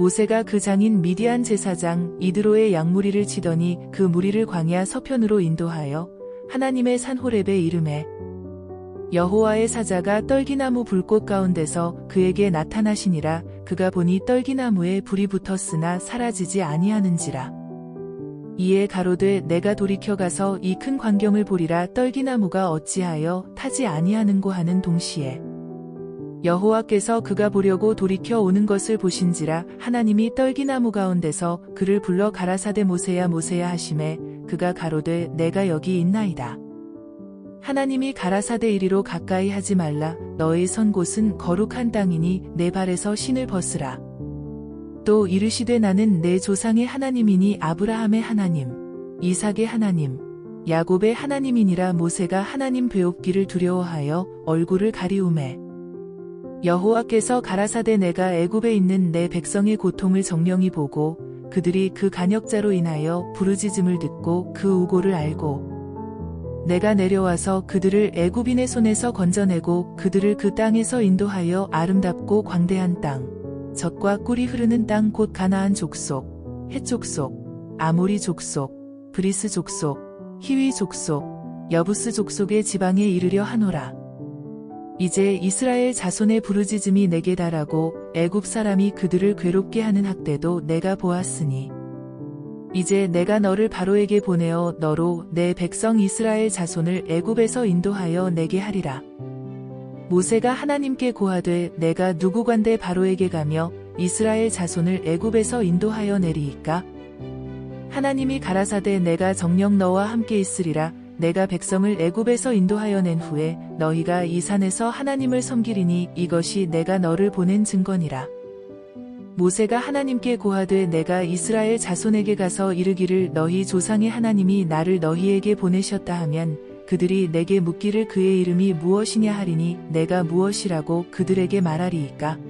모세가 그 장인 미디안 제사장 이드로의 양무리를 치더니 그 무리를 광야 서편으로 인도하여 하나님의 산 호렙에 이름에 여호와의 사자가 떨기나무 불꽃 가운데서 그에게 나타나시니라. 그가 보니 떨기나무에 불이 붙었으나 사라지지 아니하는지라. 이에 가로되 내가 돌이켜 가서 이 큰 광경을 보리라. 떨기나무가 어찌하여 타지 아니하는고 하는 동시에 여호와께서 그가 보려고 돌이켜 오는 것을 보신지라 하나님이 떨기나무 가운데서 그를 불러 가라사대 모세야 모세야 하심에 그가 가로되 내가 여기 있나이다. 하나님이 가라사대 이리로 가까이 하지 말라 너의 선 곳은 거룩한 땅이니 내 발에서 신을 벗으라. 또 이르시되 나는 내 조상의 하나님이니 아브라함의 하나님, 이삭의 하나님, 야곱의 하나님이니라 모세가 하나님 배옵기를 두려워하여 얼굴을 가리우매 여호와께서 가라사대 내가 애굽에 있는 내 백성의 고통을 정령히 보고 그들이 그 간역자로 인하여 부르짖음을 듣고 그 우고를 알고 내가 내려와서 그들을 애굽인의 손에서 건져내고 그들을 그 땅에서 인도하여 아름답고 광대한 땅 젖과 꿀이 흐르는 땅 곧 가나안 족속 헷 족속 아모리 족속 브리스 족속 히위 족속 여부스 족속의 지방에 이르려 하노라 이제 이스라엘 자손의 부르짖음이 내게 달하고 애굽 사람이 그들을 괴롭게 하는 학대도 내가 보았으니 이제 내가 너를 바로에게 보내어 너로 내 백성 이스라엘 자손을 애굽에서 인도하여 내게 하리라. 모세가 하나님께 고하되 내가 누구 관대 바로에게 가며 이스라엘 자손을 애굽에서 인도하여 내리이까? 하나님이 가라사대 내가 정령 너와 함께 있으리라 내가 백성을 애굽에서 인도하여 낸 후에 너희가 이 산에서 하나님을 섬기리니 이것이 내가 너를 보낸 증거니라. 모세가 하나님께 고하되 내가 이스라엘 자손에게 가서 이르기를 너희 조상의 하나님이 나를 너희에게 보내셨다 하면 그들이 내게 묻기를 그의 이름이 무엇이냐 하리니 내가 무엇이라고 그들에게 말하리이까.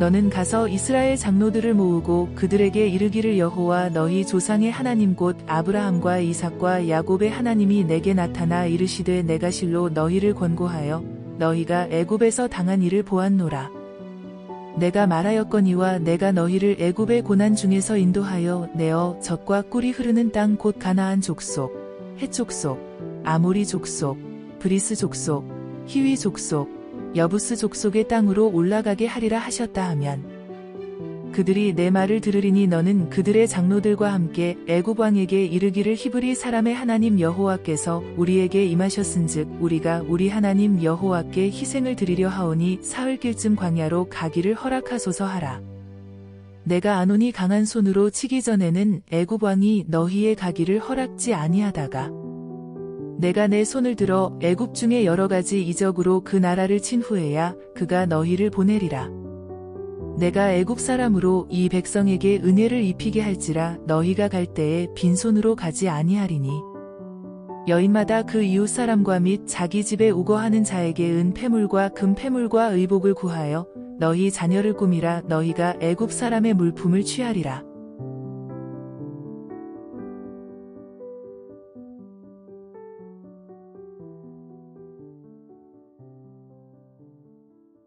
너는 가서 이스라엘 장로들을 모으고 그들에게 이르기를 여호와 너희 조상의 하나님 곧 아브라함과 이삭과 야곱의 하나님이 내게 나타나 이르시되 내가 실로 너희를 권고하여 너희가 애굽에서 당한 일을 보았노라. 내가 말하였거니와 내가 너희를 애굽의 고난 중에서 인도하여 내어 젖과 꿀이 흐르는 땅 곧 가나안 족속, 헷 족속, 아모리 족속, 브리스 족속, 히위 족속, 여부스 족속의 땅으로 올라가게 하리라 하셨다 하면 그들이 내 말을 들으리니 너는 그들의 장로들과 함께 애굽 왕에게 이르기를 히브리 사람의 하나님 여호와께서 우리에게 임하셨은즉 우리가 우리 하나님 여호와께 희생을 드리려 하오니 사흘길쯤 광야로 가기를 허락하소서 하라. 내가 아노니 강한 손으로 치기 전에는 애굽 왕이 너희의 가기를 허락지 아니하다가 내가 내 손을 들어 애굽 중에 여러 가지 이적으로 그 나라를 친 후에야 그가 너희를 보내리라. 내가 애굽 사람으로 이 백성에게 은혜를 입히게 할지라 너희가 갈 때에 빈손으로 가지 아니하리니 여인마다 그 이웃 사람과 및 자기 집에 우거하는 자에게 은 패물과 금 패물과 의복을 구하여 너희 자녀를 꾸미라 너희가 애굽 사람의 물품을 취하리라.